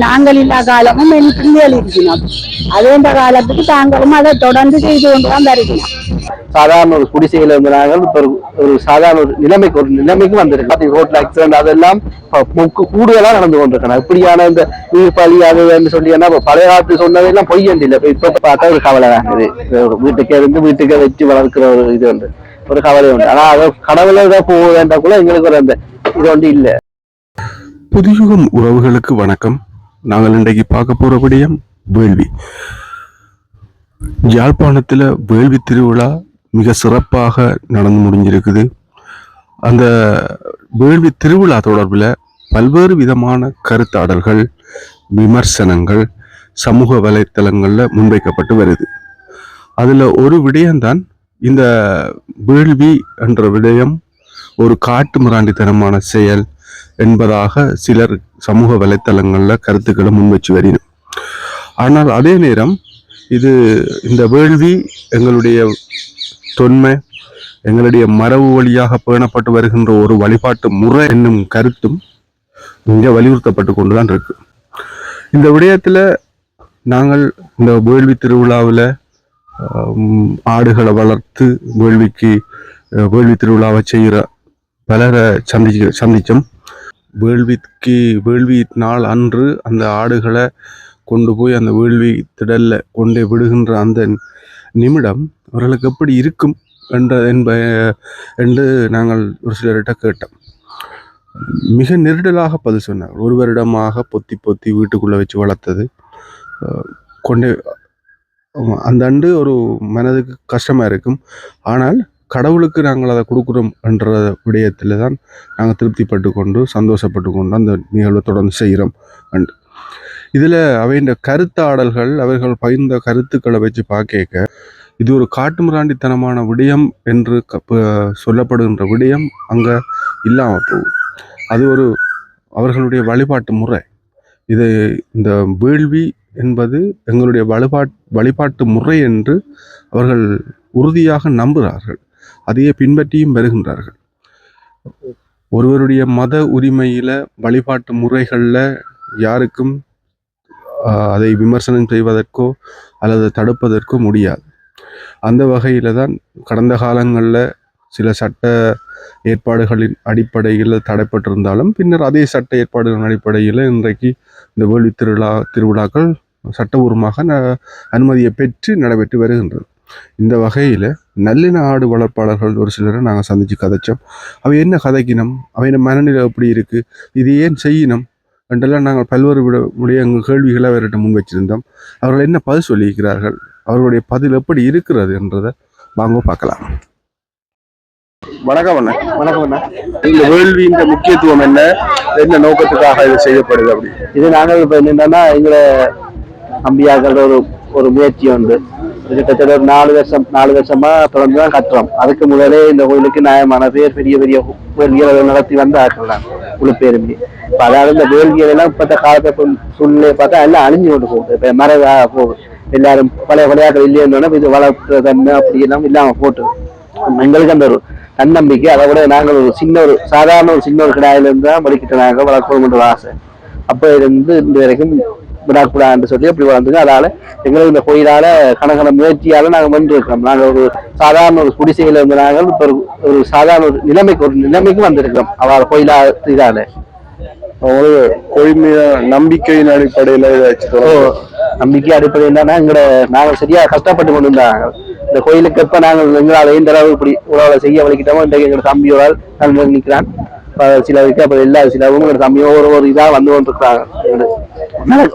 நாங்கள் இல்லா காலமும் என் பிள்ளைகள் இருக்கணும் அதே இந்த காலத்துக்கு தாங்களும் அதை தொடர்ந்து செய்து கொண்டுதான் வருகிறோம் சாதாரண ஒரு குடிசையில இருந்த நாங்கள் இப்ப ஒரு சாதாரண ஒரு நிலைமைக்கு ஒரு நிலைமைக்கு வந்திருக்கு ரோட்ல ஆக்சிடென்ட் அதெல்லாம் கூடுதலா நடந்து கொண்டிருக்கணும் இப்படியான இந்த உயிர் பலி அது சொல்லி என்ன பழைய காலத்து சொன்னதெல்லாம் பொய் இல்லை இப்ப பார்த்தா ஒரு கவலை தான் இது வீட்டுக்கே இருந்து வீட்டுக்கே வச்சு வளர்க்கிற ஒரு இது வந்து ஒரு கவலை உண்டு ஆனா அதை கடவுளை தான் போகுதுன்றா கூட எங்களுக்கு ஒரு அந்த இது ஒன்று இல்ல புதியுகம் உறவுகளுக்கு வணக்கம் நாங்கள் இன்றைக்கு பார்க்க போற விடயம் வேள்வி. யாழ்ப்பாணத்தில் வேள்வி திருவிழா மிக சிறப்பாக நடந்து முடிஞ்சிருக்குது. அந்த வேள்வி திருவிழா தொடர்பில் பல்வேறு விதமான கருத்தாடல்கள் விமர்சனங்கள் சமூக வலைத்தளங்களில் முன்வைக்கப்பட்டு வருது. அதில் ஒரு விடயம்தான் இந்த வேள்வி என்ற விடயம் ஒரு காட்டு மிராண்டித்தனமான செயல் என்பதாக சிலர் சமூக வலைத்தளங்களில் கருத்துக்களை முன்வச்சு வருகிறோம். ஆனால் அதே நேரம் இது இந்த வேள்வி எங்களுடைய தொன்மை எங்களுடைய மரபு வழியாக பேணப்பட்டு வருகின்ற ஒரு வழிபாட்டு முறை என்னும் கருத்தும் இங்கே வலியுறுத்தப்பட்டு கொண்டுதான் இருக்கு. இந்த விடயத்தில் நாங்கள் இந்த வேள்வி திருவிழாவில் ஆடுகளை வளர்த்து வேள்விக்கு வேள்வி திருவிழாவை செய்கிற பலரை சந்திச்சு சந்தித்தோம் வேள்விக்கு வேள்வி நாள் அன்று அந்த ஆடுகளை கொண்டு போய் அந்த வேள்வி திடல்ல கொண்டு விடுகின்ற அந்த நிமிடம் அவர்களுக்கு எப்படி இருக்கும் என்ற என்ப என்று நாங்கள் ஒரு சிலர்கிட்ட கேட்டோம். மிக நெருடலாக பதில் சொன்னார். ஒரு வருடமாக பொத்தி பொத்தி வீட்டுக்குள்ளே வச்சு வளர்த்தது. கொண்டே அந்த அண்டு ஒரு மனதுக்கு கஷ்டமாக இருக்கும். ஆனால் கடவுளுக்கு நாங்கள் அதை கொடுக்குறோம் என்ற விடயத்தில் தான் நாங்கள் திருப்திப்பட்டு கொண்டு சந்தோஷப்பட்டு கொண்டு அந்த நிகழ்வை தொடர்ந்து செய்கிறோம் அண்டு இதில் அவையின் கருத்தாடல்கள் அவர்கள் பகிர்ந்த கருத்துக்களை வச்சு பார்க்க இது ஒரு காட்டுமிராண்டித்தனமான விடயம் என்று சொல்லப்படுகின்ற விடயம் அங்கே இல்லாமல் போகும் அது ஒரு அவர்களுடைய வழிபாட்டு முறை. இது இந்த வேள்வி என்பது எங்களுடைய வழிபாட் வழிபாட்டு முறை என்று அவர்கள் உறுதியாக நம்புகிறார்கள். அதையே பின்பற்றியும் வருகின்றார்கள். ஒருவருடைய மத உரிமையில வழிபாட்டு முறைகளில் யாருக்கும் அதை விமர்சனம் செய்வதற்கோ அல்லது தடுப்பதற்கோ முடியாது. அந்த வகையில தான் கடந்த காலங்களில் சில சட்ட ஏற்பாடுகளின் அடிப்படையில் தடைப்பட்டிருந்தாலும் பின்னர் அதே சட்ட ஏற்பாடுகளின் அடிப்படையில் இன்றைக்கு இந்த வேள்வி திருவிழா திருவிழாக்கள் சட்டபூர்வமாக அனுமதியை பெற்று நடைபெற்று வருகின்றது. இந்த வகையில் நல்லின ஆடு வளர்ப்பாளர்கள் ஒரு சிலரை நாங்கள் சந்தித்து கதைச்சோம். அவை என்ன கதைக்கணும் அவையின் மனநிலை எப்படி இருக்குது இது ஏன் செய்யணும் என்றெல்லாம் நாங்கள் பல்வேறு விட உடைய எங்கள் கேள்விகளை அவர்கிட்ட முன் வச்சிருந்தோம். அவர்கள் என்ன பதில் சொல்லியிருக்கிறார்கள்? அவர்களுடைய பதில் எப்படி இருக்கிறது என்றதை வாங்க பார்க்கலாம். வணக்கம் அண்ணா. வணக்கம் அண்ணா. இந்த வேள்வியின் முக்கியத்துவம் என்ன? என்ன நோக்கத்துக்காக இது செய்யப்படுது அப்படி? இது நாங்கள் இப்ப என்னன்னா எங்களை அம்பியாக்கள் ஒரு ஒரு முயற்சி உண்டு. கிட்டத்தட்ட ஒரு நாலு வருஷம் நாலு வருஷமா தொடர்ந்து தான் கட்டுறோம் அதுக்கு முதலே இந்த கோயிலுக்கு நியாயமான பேர் பெரிய பெரிய வேள்விகளை நடத்தி வந்து ஆட்கள் தான் பேருமே இப்ப அதாவது இந்த வேள்விகள் எல்லாம் இப்பத்த காலத்தை சூழ்நிலையை பார்த்தா எல்லாம் அழிஞ்சு கொண்டு போகுது. இப்ப மர போகுது. எல்லாரும் பழைய விளையாட்டு இல்லையோன்னா இது வளர்க்குற தன்மை அப்படி எல்லாம் இல்லாம போட்டு எங்களுக்கு அந்த ஒரு தன்னம்பிக்கை அதை விட நாங்கள் ஒரு சின்ன ஒரு சாதாரண ஒரு சின்ன ஒரு கிடாயிலிருந்து தான் வலிக்கிட்ட நாங்கள் வளர்க்கணும்ன்ற ஒரு ஆசை. அப்போ இருந்து இந்த வரைக்கும் விடாக்கூடாதுன்னு சொல்லி அப்படி வளர்ந்துங்க. அதனால எங்களுக்கு இந்த கோயிலால கணக்கான முயற்சியால நாங்கள் வந்து இருக்கிறோம் நாங்கள் ஒரு சாதாரண ஒரு குடிசையில இருந்து நாங்கள் இப்போ ஒரு சாதாரண ஒரு நிலைமைக்கு ஒரு நிலைமைக்கு வந்திருக்கிறோம். அவள் கோயிலா இதால. ஒரு கோயில் மீது நம்பிக்கையின் அடிப்படையில் நம்பிக்கை அடிப்படை என்னன்னா எங்கட நாங்கள் சரியா கஷ்டப்பட்டு கொண்டு இருந்தாங்க இந்த கோயிலுக்கு எப்ப நாங்கள் எங்களால் எந்த அளவு இப்படி உறவுகளை செய்ய வலிக்கிட்டோமோ இன்றைக்கு எங்களோட தம்பியோரால் நான் நிற்கிறான் சிலருக்கு அப்ப எல்லா சிலவும் எங்களோட தம்பியோ ஒரு ஒரு இதா வந்து கொண்டிருக்கிறாங்க.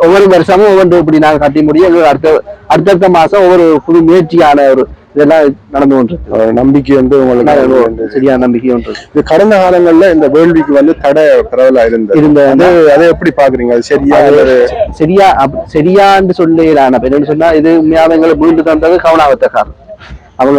ஒவ்வொரு வருஷமும் ஒவ்வொன்று இப்படி நாங்கள் கட்டி முடியும். எங்களுக்கு அடுத்த அடுத்தடுத்த மாசம் ஒவ்வொரு புது முயற்சியான ஒரு இதெல்லாம் நடந்து கொண்டிருக்கு. நம்பிக்கை வந்து உங்களுக்கு சரியான நம்பிக்கை ஒன்று. இது கடந்த காலங்கள்ல இந்த வேள்விக்கு வந்து தடை பரவலா இருந்தது. இருந்த அது அதை எப்படி பாக்குறீங்க? அது சரியா சரியா சரியான்னு சொல்லலாம் அப்ப என்னன்னு சொன்னா இது உண்மையாவே எங்களை மீண்டு தந்தது கவனாவத்தக்காரர் அவங்க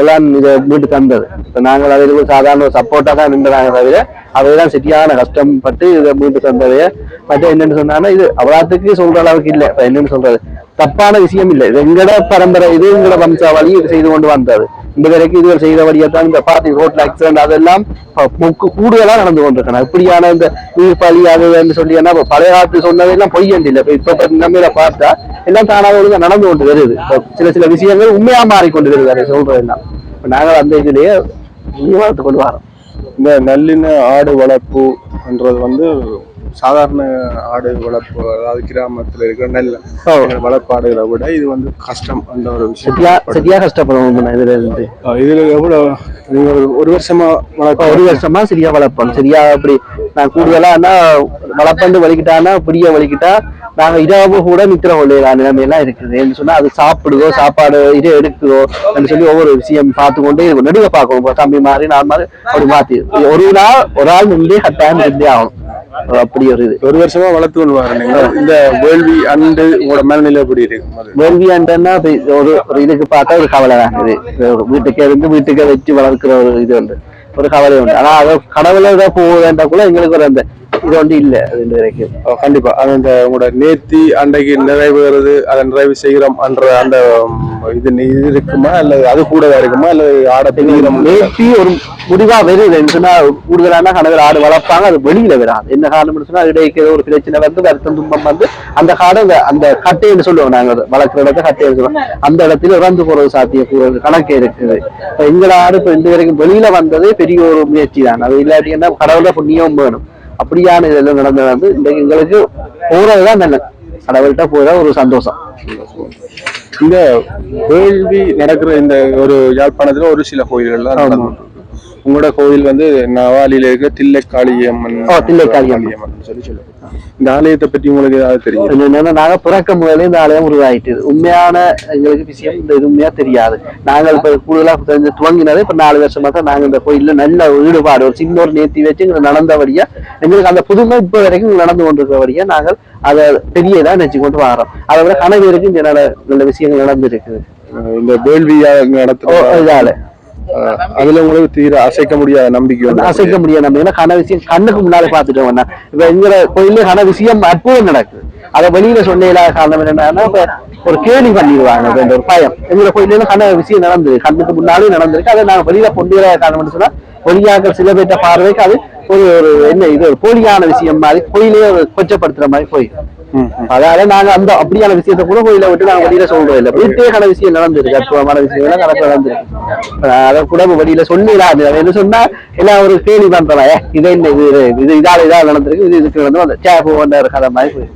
எல்லாம் இதை மீட்டு தந்தது. இப்போ நாங்கள் அதில் சாதாரண ஒரு தான் நின்றாங்க தவிர அவைதான் சரியான கஷ்டப்பட்டு இதை மீட்டு தந்தவைய மற்ற என்னன்னு சொன்னாங்கன்னா இது அவ்வளோத்துக்கு சொல்ற அளவுக்கு இல்லை. இப்போ என்னன்னு சொல்றது? தப்பான விஷயம் இல்லை. இது எங்கட பரம்பரை இது எங்கட வம்சாவளி இது செய்து கொண்டு வந்தது. இந்த வரைக்கும் இதுவரை செய்த வழியாக தான் இந்த பார்ட்டி ரோட்ல ஆக்சிடென்ட் அதெல்லாம் இப்ப கூடுதலா நடந்து கொண்டிருக்கணும் இப்படியான இந்த உயிர் பலி அதுன்னு சொல்லி என்ன பழைய காலத்து சொன்னதெல்லாம் பொய்யன் இல்லை. இப்ப இப்ப நம்ம பார்த்தா எல்லாம் தானாக ஒழுங்கா நடந்து கொண்டு வருது. சில சில விஷயங்கள் உண்மையா மாறிக்கொண்டு வருது அதை சொல்றதெல்லாம். இப்ப நாங்கள் அந்த இதுலயே வளர்த்து கொண்டு வரோம் இந்த நல்லின ஆடு வளர்ப்புன்றது வந்து சாதாரண ஆடு வளர்ப்பு அதாவது கிராமத்துல இருக்கிற நெல் வளர்ப்பு ஆடுகளை விட இது வந்து கஷ்டம் அந்த ஒரு விஷயம். சரியா கஷ்டப்படுவோம் இதுல இருந்து. இதுல எவ்வளவு நீங்க ஒரு- வருஷமா வளர்க்க ஒரு வருஷமா சரியா வளர்ப்போம். சரியா அப்படி நான் கூடுதலா என்ன வளர்ப்பண்டு வலிக்கிட்டான்னா பிடிய வலிக்கிட்டா நாங்க இரவு கூட நித்திர கொள்ளையில நிலைமையெல்லாம் இருக்குது. சொன்னா அது சாப்பிடுதோ சாப்பாடு இது எடுக்குதோ அப்படின்னு சொல்லி ஒவ்வொரு விஷயம் பார்த்து கொண்டே இருக்கும். நடுக பார்க்கணும். தம்பி மாதிரி நான் மாதிரி அப்படி மாத்தி. ஒரு நாள் ஒரு ஆள் நின்றே கட்டாயம் இருந்தே ஆகணும் அப்படி ஒரு இது. ஒரு வருஷமா வளர்த்து கொண்டு வரீங்க இந்த வேள்வி அண்டு உங்களோட மனநிலை எப்படி இருக்கு? இப்ப இது ஒரு ஒரு இதுக்கு பார்த்தா ஒரு கவலை தான். இது வீட்டுக்கே இருந்து வீட்டுக்கே வச்சு வளர்க்கிற ஒரு இது உண்டு. ஒரு கவலை உண்டு. ஆனா அதை கடவுளை தான் போக வேண்டாம் கூட எங்களுக்கு ஒரு அந்த இது ஒன்று இல்லை அது இந்த வரைக்கும். கண்டிப்பா. அது அந்த உங்களோட நேர்த்தி அன்றைக்கு நிறைவேறது அதை நிறைவு செய்கிறோம் என்ற அந்த இது இது இருக்குமா? அல்லது அது கூடவா இருக்குமா? அல்லது ஆட தெரிகிறோம் நேர்த்தி ஒரு முடிவா வருது சொன்னா கூடுதலான கணவர் ஆடு வளர்ப்பாங்க அது வெளியில வராது. என்ன காரணம்னு சொன்னா ஏதோ ஒரு பிரச்சனை வந்து வருத்தம் துன்பம் வந்து அந்த காடை அந்த- கட்டைன்னு சொல்லுவோம் நாங்க வளர்க்குற இடத்த கட்டைன்னு சொல்லுவோம். அந்த இடத்துல இறந்து போறது சாத்தியம் கணக்கு இருக்குது. எங்கள ஆடு இப்ப இந்த வரைக்கும் வெளியில வந்ததே பெரிய ஒரு முயற்சி தான் அது இல்லாட்டி என்ன கடவுள புண்ணியம் வேணும். அப்படியான இதெல்லாம் நடந்தது வந்து இன்றைக்கு எங்களுக்கு போறதுதான் நல்லது. கடவுள்கிட்ட போற ஒரு சந்தோஷம். இந்த வேள்வி நடக்கிற இந்த ஒரு யாழ்ப்பாணத்துல ஒரு சில கோயில்கள்லாம். உங்களோட கோயில் வந்து நவாலியில இருக்க தில்லைக்காளியம்மன். ஓ, தில்லைக்காளியம்மன். காளியம்மன். சொல்லி சொல்லுங்க இந்த ஆலயத்தை பத்தி உங்களுக்கு ஏதாவது தெரியும்? என்னன்னா நாங்க பிறக்க முதல்ல இந்த ஆலயம் உருவாயிட்டு உண்மையான எங்களுக்கு விஷயம் இந்த இது உண்மையா தெரியாது. நாங்கள் இப்ப கூடுதலா தெரிஞ்சு துவங்கினது இப்ப நாலு வருஷமா தான் நாங்க இந்த கோயில்ல நல்ல ஈடுபாடு ஒரு சின்ன ஒரு நேர்த்தி வச்சு எங்களுக்கு நடந்தபடியா எங்களுக்கு அந்த புதுமை இப்ப வரைக்கும் நடந்து கொண்டிருக்கிறபடியா நாங்கள் அதை பெரியதா நினைச்சு கொண்டு வரோம் அதை விட கனவு இருக்கு இந்த நல்ல விஷயங்கள் நடந்திருக்குது. அஹ் இந்த வேள்வியா ஓ, நடத்துற இதால. அஹ் அதுல உங்களுக்கு தீர அசைக்க முடியாத நம்பிக்கை அசைக்க முடியாது ஏன்னா கன விஷயம் கண்ணுக்கு முன்னாலே பார்த்துட்டோம் அண்ணா. இப்ப எங்க கோயில்ல கன விஷயம் அற்புதம் நடக்குது அதை வெளியில சொன்னீங்களா காரணம் என்னன்னா ஒரு கேலி பண்ணிடுவாங்க அப்படின்ற ஒரு பயம். எங்க கோயில்ல கன விஷயம் நடந்தது. கண்ணுக்கு முன்னாலே நடந்திருக்கு. அதை நாங்க வெளியில கொண்டு வர காரணம்னு சொன்னா வெளியாக சில பேர்ட்ட பார்வைக்கு அது ஒரு ஒரு என்ன இது ஒரு போலியான விஷயம் மாதிரி கோயிலே ஒரு கொச்சப்படுத்துற மாதிரி போயிடும். அதால நாங்க அந்த அப்படியான விஷயத்த கூட கோயில விட்டு நாங்க வெளியில சொல்றோம் இல்ல வீட்டேக்கான விஷயம் நடந்திருக்கு. அற்புதமான விஷயங்கள் நடக்க நடந்திருக்கு. அதை கூட வெளியில சொல்லலாம் என்ன சொன்னா எல்லாம் ஒரு கேள்வி பண்றோம் ஏ, இது என்ன இது இது இதால இதால நடந்திருக்கு இது இதுக்கு வந்து அந்த சேப்பு ஒன்ற கதை மாதிரி.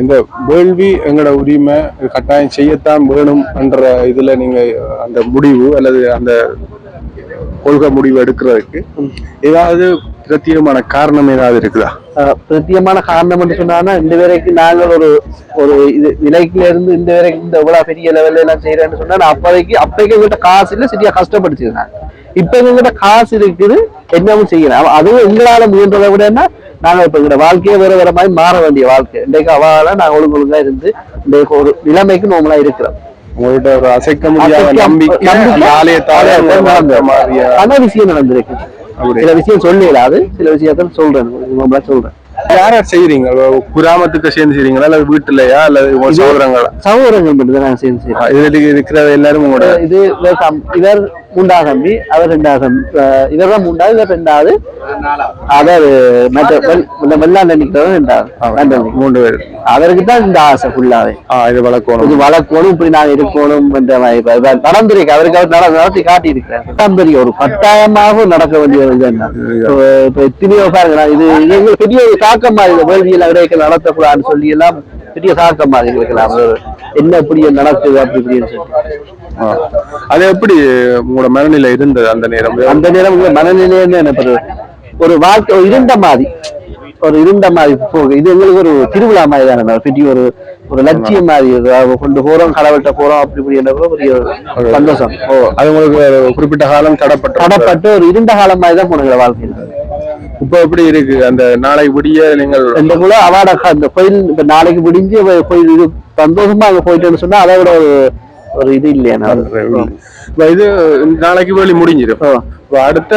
இந்த வேள்வி எங்களோட உரிமை இது கட்டாயம் செய்யத்தான் வேணும் என்ற இதுல நீங்க அந்த முடிவு அல்லது அந்த கொள்கை முடிவு எடுக்கிறதுக்கு ஏதாவது பிரத்யேகமான காரணம் ஏதாவது இருக்குதா? பிரத்தியமான காரணம் என்று சொன்னா இந்த வரைக்கும் நாங்கள் ஒரு ஒரு இது விலைக்குல இருந்து இந்த வரைக்கும் இந்த இவ்வளவு பெரிய லெவல்ல எல்லாம் செய்யறேன்னு சொன்னா அப்போதைக்கு அப்போதைக்கு எங்கிட்ட காசு இல்ல சரியா கஷ்டப்படுத்திருந்தாங்க இப்ப எங்கிட்ட காசு இருக்குது என்னவும் செய்யலாம். அதுவும் எங்களால முயன்றதை விட என்ன நாங்க இப்ப எங்க வாழ்க்கையே வேற வேற மாதிரி மாற வேண்டிய வாழ்க்கை. இன்றைக்கு அவால நாங்க ஒழுங்கு ஒழுங்கா இருந்து இன்றைக்கு ஒரு நிலைமைக்கு நோமலா இருக்கிறோம். உங்கள்ட்ட ஒரு அசைக்க முடியாத நம்பிக்கை ஆலயத்தால பல விஷயம் நடந்திருக்கு. சில விஷயம் சொல்லலாது சில விஷயத்த சொல்றேன். சொல்றேன். யார் யார் செய்யறீங்க கிராமத்துக்கு சேர்ந்து செய்றீங்களா? அல்லது வீட்டுலயா? அல்லது உங்க சகோதரங்களா சகோதரங்கள்? மட்டும் தான் நாங்க சேர்ந்து செய்யறோம் இதுல இருக்கிற எல்லாரும் உங்களோட இது இவர் மூன்றாவது தம்பி அவர் ரெண்டாவது இவர் தான் மூன்றாவது இவர் ரெண்டாவது? அதாவது மற்ற வெள்ளாண்ட நிக்கிறவர் ரெண்டாவது. மூன்று பேர். அவருக்கு தான் இந்த ஆசை ஃபுல்லாவே இது வளர்க்கணும். இது வளர்க்கணும் இப்படி நாங்க இருக்கணும் என்ற நடந்திருக்கு. அவருக்கு அவர் நட- நடத்தி காட்டி இருக்கிறார் பட்டாம்பரி ஒரு கட்டாயமாக நடக்க வேண்டிய ஒரு இது என்ன இப்ப எத்தனையோ பாருங்க இது பெரிய ஒரு தாக்கம் இந்த வேள்வியில் விடைகள் நடத்தக்கூடாதுன்னு சொல்லி எல்லாம் பெரிய தாக்கம் மாதிரி இருக்கலாம் என்ன இப்படி நடக்குது அப்படி இப்படின்னு. அது எப்படி உங்களோட மனநிலை இருந்தது அந்த நேரம்? அந்த நேரம் உங்க மனநிலையில என்ன ஒரு வாழ்க்கை இருண்ட மாதிரி. ஒரு இருண்ட மாதிரி. போகுது இது எங்களுக்கு ஒரு திருவிழா மாதிரி தானே ஒரு பெரிய ஒரு ஒரு லட்சியம் மாதிரி. கொண்டு போறோம் கடவுள்கிட்ட போறோம் அப்படி இப்படி என்ற பெரிய ஒரு சந்தோஷம். ஓ அது உங்களுக்கு குறிப்பிட்ட காலம் தடப்பட்டு தடப்பட்டு ஒரு இருண்ட காலம் மாதிரி தான் போனது வாழ்க்கையில். இப்போ எப்படி இருக்கு? அந்த நாளை விடிய நீங்கள் இந்த கூட அவாட அந்த கோயில் இப்ப நாளைக்கு முடிஞ்சு கோயில் இது சந்தோஷமா அங்க போயிட்டேன்னு சொன்னா அதை விட ஒரு ஒரு இது இல்லையா இது நாளைக்கு வேலி முடிஞ்சிடும் அடுத்த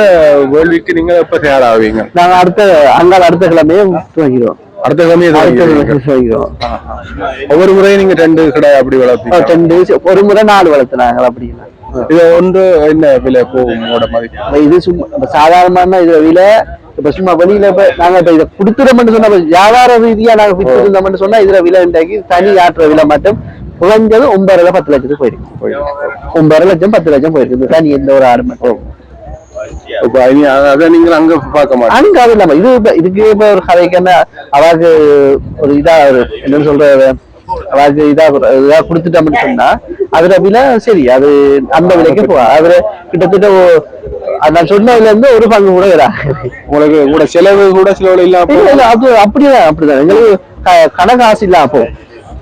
வேள்விக்கு நீங்க எப்ப தயாராவீங்க நாங்க அடுத்த அங்கால அடுத்த கிழமையே துவங்கிடுவோம். அடுத்த கிழமை அடுத்த எதுவும் கிழமை துவங்கிடுவோம். ஒவ்வொரு முறையும் நீங்க ரெண்டு கடை அப்படி வளர்ப்பீங்க? ரெண்டு ஒரு முறை நாலு வளர்த்துனாங்க அப்படின்னா இது ஒன்று என்ன விலை போகும் அப்ப இது சும்மா சாதாரணமான இதுல விலை இப்ப சும்மா வெளியில இப்ப நாங்க இப்ப இதை கொடுத்துறோம்னு சொன்னா வியாபார ரீதியா நாங்க வித்துருந்தோம்னு சொன்னா இதுல விலை இன்றைக்கு தனி ஆற்ற விலை மட்டும் குறைஞ்சது ஒன்பதரை பத்து லட்சத்துக்கு போயிருக்கு ஒன்பதரை லட்சம் பத்து லட்சம் போயிருக்கு தனி எந்த ஒரு ஆடு மட்டும். அத- அங்க பார்க்க மாட்டீங்க. அங்க அது இல்லாம இது இதுக்கு இப்ப ஒரு கதைக்கு என்ன அவாக்கு ஒரு இதா ஒரு என்னன்னு சொல்றது? அவாக்கு இதா இதா கொடுத்துட்டோம்னு சொன்னா அதுல விலை சரி அது அந்த விலைக்கு போவா அதுல கிட்டத்தட்ட நான் சொன்னதுல இருந்து ஒரு பங்கு கூட உங்களுக்கு கூட செலவு கூட செலவு இல்லாம இல்ல, இல்ல, அது அப்படிதான் அப்படிதான். எங்களுக்கு க- கணக்கு இல்லாம அப்போ.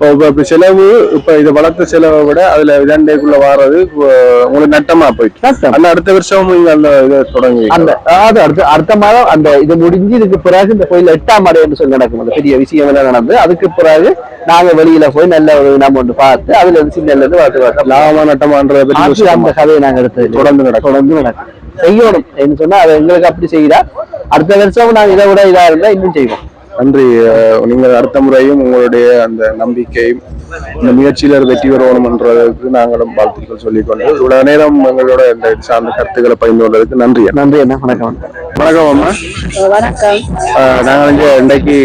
இப்போ செலவு இப்ப இதை வளர்த்த செலவை விட அதுல இரண்டேக்குள்ள வாரது இப்போ உங்களுக்கு நட்டமா போயிட்டு. அந்த அடுத்த வருஷம் நீங்க அந்த இதை தொடங்கி அந்த அதாவது அடுத்த அடுத்த மாதம் அந்த இது முடிஞ்சு இதுக்கு பிறகு இந்த கோயில் எட்டாம் மடை என்று சொல்லி நடக்கும் அந்த பெரிய விஷயம் எல்லாம் நடந்து அதுக்கு பிறகு நாங்க வெளியில போய் நல்ல ஒரு இனம் ஒன்று பார்த்து அதுல இருந்து சின்னல இருந்து வளர்த்து வளர்த்து லாபமா யோசிக்க அந்த கதையை நாங்க எடுத்து தொடர்ந்து நடக்கும். தொடர்ந்து நடக்கும் செய்யணும் என்று சொன்னா அது எங்களுக்கு அப்படி செய்தா அடுத்த வருஷம் நாங்க இதை விட இதா இருந்தா இன்னும் செய்வோம் நன்றி. அஹ், நீங்கள் அடுத்த முறையும் உங்களுடைய அந்த நம்பிக்கையும் இந்த முயற்சியில வெற்றி பெறணும்ன்றதுக்கு நாங்களும் வாழ்த்துக்கள் சொல்லிக்கொண்டு இவ்வளவு நேரம் எங்களோட இந்த சார்ந்த கருத்துக்களை பகிர்ந்து கொண்டதுக்கு நன்றி. நன்றி என்ன வணக்கம் வணக்கம் அம்மா. வணக்கம். அஹ், நாங்க இங்க இன்றைக்கு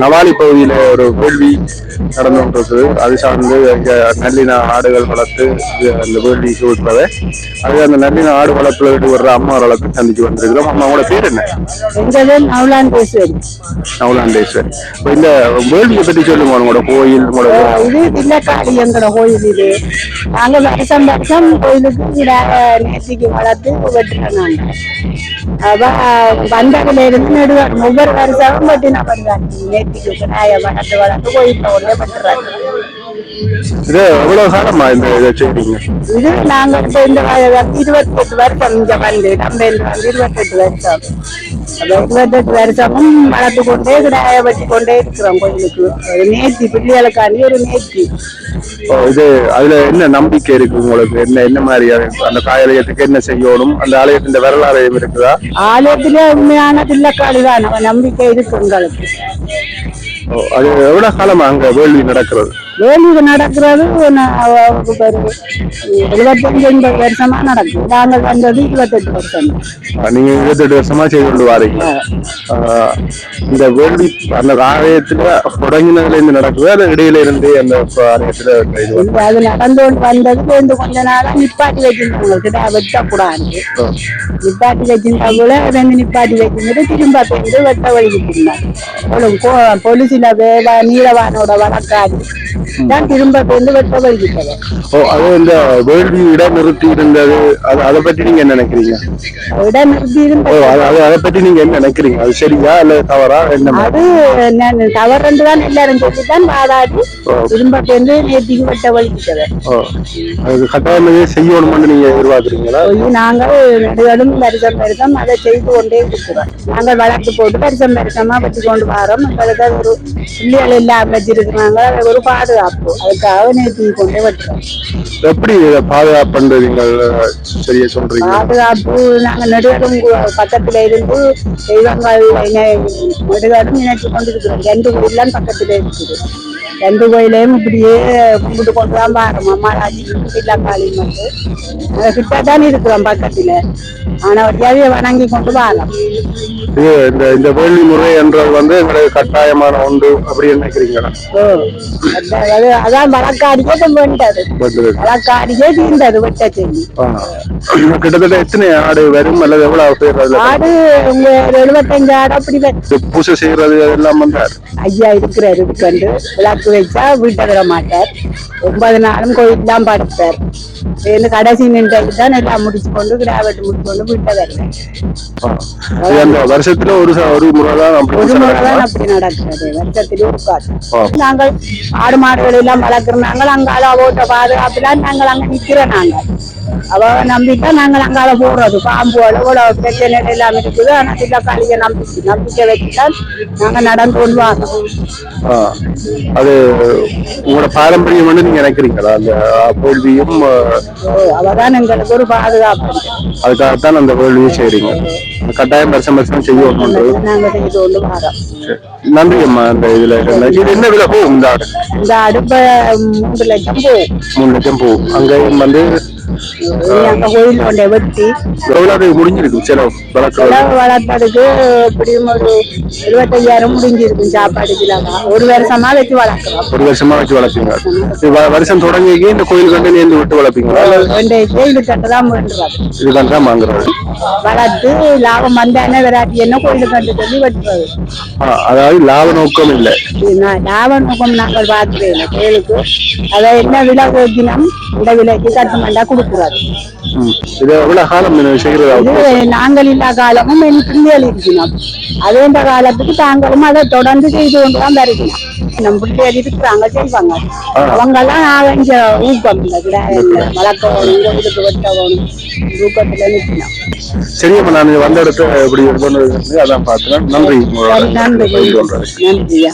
நவாலி பகுதியில ஒரு வேள்வி நடந்து கொண்டிருக்குது அது சார்ந்து இங்க நல்லின ஆடுகள் வளர்த்து இது அந்த வேள்விக்கு விடுறத அது அந்த நல்லின ஆடு வளர்ப்புல ஈடுபடுற அம்மா வளர்த்து சந்திச்சு வந்திருக்கிறோம். அம்மாவோட பேர் என்ன? நவலாண்டேஸ்வரி இப்போ இந்த வேள்வியை பற்றி சொல்லுங்க. உங்களோட கோயில் உங்களோட இது தில்லக்காளி எங்களோட கோயில் இது. நாங்க வருஷம் வருஷம் கோயிலுக்கு நேர்த்திக்கு வளர்த்து வெட்டுறோம் வந்ததுல இருந்து நடுவார் ஒவ்வொரு வருஷமும் வெட்டினா வருவாங்க நேர்த்திக்கு விநாய வளர்த்து வளர்த்து கோயில்ல ஒன்றே வெட்டுறாங்க இது எவ்வளவு காலமா இந்த இதை செய்றீங்க? இது நாங்க இப்ப இந்த இருபத்தெட்டு வருஷம் இங்க வந்து நம்ம வருஷம். வருஷமும் வளர்த்து கொண்டே கிடாய வச்சு கொண்டே இருக்கிறோம் கோயிலுக்கு ஒரு நேர்த்தி பிள்ளைகளுக்காண்டி ஒரு நேர்த்தி இது அதுல என்ன நம்பிக்கை இருக்கு உங்களுக்கு? என்ன என்ன மாதிரி அந்த காயலயத்துக்கு என்ன செய்யணும்? அந்த ஆலயத்தின் வரலாறு இருக்குதா? ஆலயத்திலே உண்மையான தில்லக்காளி தான் நம்பிக்கை இருக்கு உங்களுக்கு. அது எவ்வளவு காலமா அங்க வேள்வி நடக்கிறது? வேலூர் நடக்கிறது எழுபத்தஞ்சு எண்பது வருஷமா நடக்கும் நாங்கள் வந்தது இருபத்தெட்டு வருஷம். நீங்க இருபத்தெட்டு வருஷமா செய்து கொண்டு வாரீங்க. இந்த வேள்வி அந்த ஆலயத்துல தொடங்கினதுல இருந்து நடக்குது? அது இடையில இருந்து அந்த ஆலயத்துல அது நடந்து கொண்டு வந்தது வந்து கொஞ்ச நாளா நிப்பாட்டி வச்சிருந்தாங்க கிட்ட வெட்டக்கூடாது. நிப்பாட்டி வச்சிருந்தா போல ரெண்டு நிப்பாட்டி வச்சிருந்துட்டு திரும்ப வெட்ட வழிகிட்டு இருந்தாங்க போலீஸ்ல வேலை நீலவானோட வழக்காடி. தான் திரும்ப பேருந்து வெட்ட வழிகிட்டது ஓ அது இந்த வேள்வி இடம் நிறுத்தி இருந்தது அது அதை பத்தி நீங்க என்ன நினைக்கிறீங்க? இடம் நிறுத்தி இருந்தது அது அது பத்தி நீங்க என்ன நினைக்கிறீங்க? அது சரியா இல்ல தவறா? என்ன? அது நான் தவறுண்டு தான் எல்லாரும் சொல்லித்தான் வாதாடி திரும்ப பேருந்து நேத்திக்கு வெட்ட வழிகிட்டது ஓ அது கட்டாயமே செய்யணும்னு நீங்க எதிர்பார்க்குறீங்களா? நாங்கள் நெடுகளும் வருஷம் வருஷம் அதை செய்து கொண்டே இருக்கிறோம். நாங்கள் வளர்த்து போட்டு வருஷம் வருஷமா வச்சு கொண்டு வரோம் எங்களுக்கு ஒரு பிள்ளைகள் எல்லாம் வச்சிருக்கிறாங்க. ஒரு பாதுகாப்பு. அதுக்காக நேற்று கொண்டே வெட்டுறோம் எப்படி இதை பாதுகாப்பு நீங்கள் சரியா சொல்றீங்க பாதுகாப்பு நாங்கள் நெடுகளும் பக்கத்துல இருந்து தெய்வங்கள் நெடுகளும் இணைச்சு கொண்டு இருக்கிறோம் ரெண்டு கோயிலாம் பக்கத்துல இருக்குது. ரெண்டு கோயிலையும் இப்படியே கும்பிட்டு கொண்டு தான் பாருங்க அம்மாராஜி பிள்ளாக்காளி வந்து கிட்ட தான் இருக்கிறோம் பக்கத்துல ஆனா வழியாவே வணங்கி கொண்டு வாரம் இது இந்த இந்த வேள்வி முறை என்றது வந்து எங்களுக்கு கட்டாயமான ஒன்று அப்படி நினைக்கிறீங்களா அது அதான் வழக்காடிக்கே வேண்டது வந்து வழக்காடிக்கே தீர்ந்தது வெட்ட ஆ. கிட்டத்தட்ட எத்தனை ஆடு வரும் அல்லது எவ்வளவு பேர் ஆடு உங்க எழுபத்தஞ்சு ஆடு அப்படி பூசை செய்யறது வந்தார் ஐயா இருக்கிறார் இதுக்கண்டு விளக்கு வச்சா வீட்டை விட மாட்டார். ஒன்பது நாளும் கோயில் தான் படுப்பார். சேர்ந்து கடைசி நின்றது தான் எல்லாம் முடிச்சு கொண்டு கிராவட்டு முடிச்சு கொண்டு வீட்டை வருவேன் வருஷத்துல ஒரு ஒரு முறை தான் அப்படி ஒரு நடக்கிறது. வருஷத்திலே இருக்காது ஆ. நாங்கள் ஆடு மாடுகள் எல்லாம் வளர்க்குறாங்க அங்கால ஓட்ட பாதுகாப்புலாம் நாங்கள் அங்க நிக்கிறோம் நாங்கள். அவ நம்பிக்கை நாங்கள் அங்கால போடுறது. பாம்பு அளவோட பிரச்சனை எல்லாம் இருக்குது. ஆனா சில காலிய நம்பிக்கை நம்பிக்கை வச்சுதான் நாங்க நடந்து கொண்டு. அது உங்களோட பாரம்பரியம் வந்து நீங்க நினைக்கிறீங்களா? அந்த வேள்வியும் அஹ், அவதான் எங்களுக்கு ஒரு பாதுகாப்பு. அதுக்காகத்தான் அந்த வேள்வியும் செய்றீங்க. கட்டாயம் வருஷம் வருஷம் வரோம் நன்றி அம்மா அந்த இதுல. இது என்ன விலை போகும்? இந்த ஆடு? இந்த அடுப்ப மூன்று லட்சம் போகும். மூணு லட்சம் போகும். அங்கேயும் வந்து அந்த கோயில் கொண்டே வெட்டி எவ்வளவு முடிஞ்சிருக்கு? செலவு செலவு வளர்ப்பதுக்கு எப்படியும் ஒரு இருபத்தையாயிரம் முடிஞ்சிருக்கும் சாப்பாடுக்கு இல்லாம ஒரு வருஷமா வச்சு வளர்க்குறோம். ஒரு வருஷமா வச்சு வளர்ப்பீங்க வருஷம் தொடங்கி இந்த கோயில் கண்டு நேர்ந்து விட்டு வளர்ப்பீங்களா? கோயில் கட்டதான் வேண்டுறது. இதுதான் தான் வாங்குறது. வளர்த்து லாபம் வந்தானே விராட்டி என்ன கோயிலுக்கு கண்டு சொல்லி வெட்டுறது. அதாவது லாப நோக்கம் இல்லை. லாப நோக்கம் நாங்கள் பார்க்கிறேன் இல்லை. கோயிலுக்கு. அதை என்ன விலை வைக்கணும் இந்த விலைக்கு கட்டுமண்டா கொடுக்குறாரு. இது எவ்வளவு காலம் நாங்கள் இல்லா காலமும் என் பிள்ளைகள் இருக்கணும் அதே இந்த காலத்துக்கு தாங்களும் அதை தொடர்ந்து செய்து கொண்டு தான் இருக்கணும் நம்ம பிள்ளைகள் இருக்கிறாங்க செய்வாங்க. அவங்க எல்லாம் இங்க ஊக்கம் கிடாயத்தை வளர்க்கணும் கோயிலுக்கு வெட்டணும் ஊக்கத்துல நிற்கணும் சரியம்மா நான் வந்த இடத்த இப்படி அதான் பார்த்தேன். நன்றி. நன்றி. நன்றியா